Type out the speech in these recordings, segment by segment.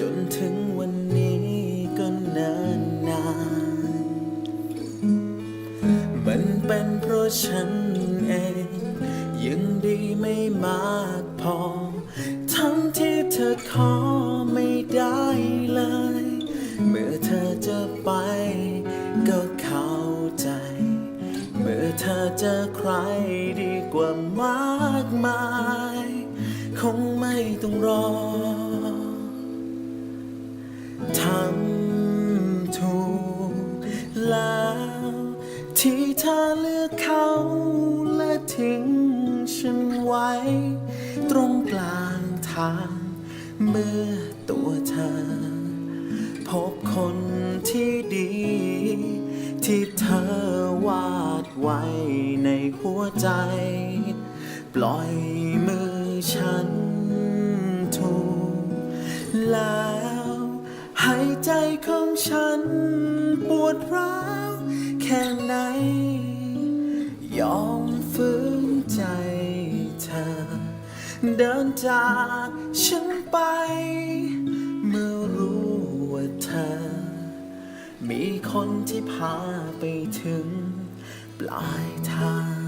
จนถึงวันนี้ก็เนิ่นนาน มันเป็นเพราะฉันเอง ยังดีไม่มากพอ ทั้งที่เธอขอไม่ได้เลย เมื่อเธอจะไปก็เข้าใจ เมื่อเธอเจอใครดีกว่ามากมาย คงไม่ต้องรอ ธอเลือกเขาและทิ้งฉันไว้ ตรงกลางทาง เมื่อตัวเธอ พบคนที่ดี ที่เธอวาดไว้ในหัวใจ ปล่อยมือฉันถูกแล้วหายใจของฉันปวดร้าว ค่ไหน ยอมฝืนใจเธอ เดินจากฉันไป เมื่อรู้ว่าเธอ มีคนที่พาไปถึงปลายทาง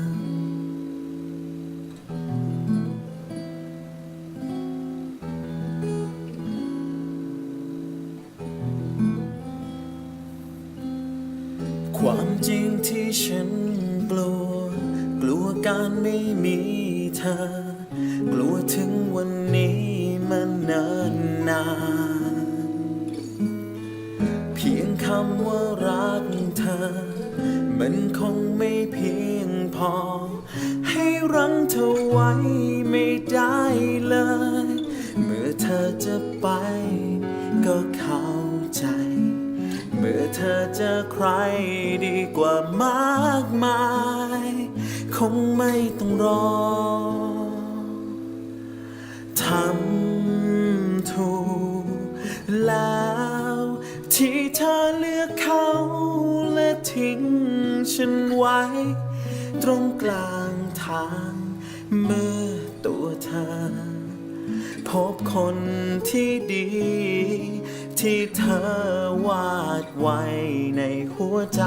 ที่ฉันกลัว กลัวการไม่มีเธอ กลัวถึงวันนี้มันนิ่นนานเพียงคำว่ารักเธอ มันคงไม่เพียงพอ ให้รั้งเธอไว้ไม่ได้เลย เมื่อเธอจะไปก็เข้าใจ เมื่อเธอเจอใครดีกว่ามากมาย คงไม่ต้องรอ ทำถูกแล้ว ที่เธอเลือกเขาและทิ้งฉันไว้ ตรงกลางทางเมื่อตัวเธอ พบคนที่ดี ที่เธอวาดไว้ในหัวใจ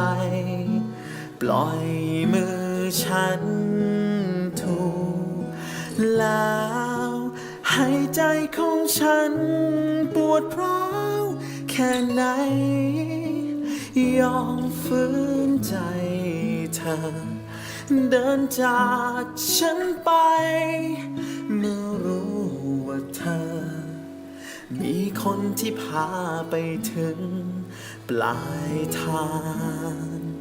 ปล่อยมือฉันถูกแล้วหายใจของฉันปวดร้าวแค่ไหน ยอมฝืนใจเธอ เดินจากฉันไป คนที่พาไปถึงปลายทาง